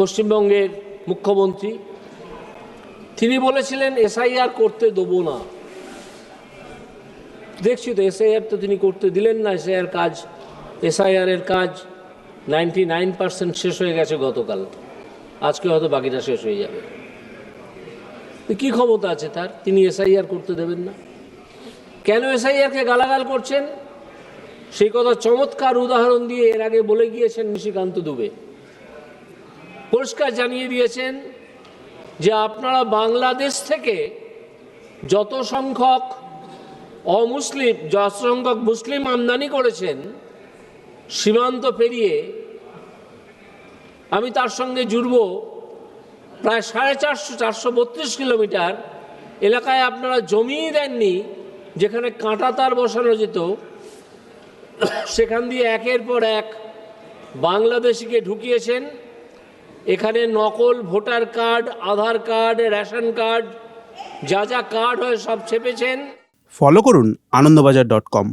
পশ্চিমবঙ্গের মুখ্যমন্ত্রী, তিনি বলেছিলেন, এসআইআর করতে দেবো না। দেখছি তো, এসআইআর তো তিনি করতে দিলেন না, এসআইআর কাজ, এসআইআর এর কাজ নাইনটি নাইন পার্সেন্ট শেষ হয়ে গেছে গতকাল। আজকে হয়তো বাকিটা শেষ হয়ে যাবে। কি ক্ষমতা আছে তার? তিনি এসআইআর করতে দেবেন না। কেন এসআইআরকে গালাগাল করছেন? সেই কথা চমৎকার উদাহরণ দিয়ে এর আগে বলে গিয়েছেন নিশিকান্ত দুবে। পরিষ্কার জানিয়ে দিয়েছেন যে আপনারা বাংলাদেশ থেকে যত সংখ্যক অমুসলিম, যত সংখ্যক মুসলিম আমদানি করেছেন, সীমান্ত পেরিয়ে আমি তার সঙ্গে জুড়ব প্রায় সাড়ে চারশো চারশো বত্রিশ কিলোমিটার এলাকায় আপনারা জমিই দেননি, যেখানে কাঁটা তার বসানো যেত। সেখান দিয়ে একের পর এক বাংলাদেশিকে ঢুকিয়েছেন। এখানে নকল voter card, Aadhaar card, ration card, যা যা কার্ড হয় সব ছেপেছেন। ফলো করুন আনন্দবাজার ডট কম।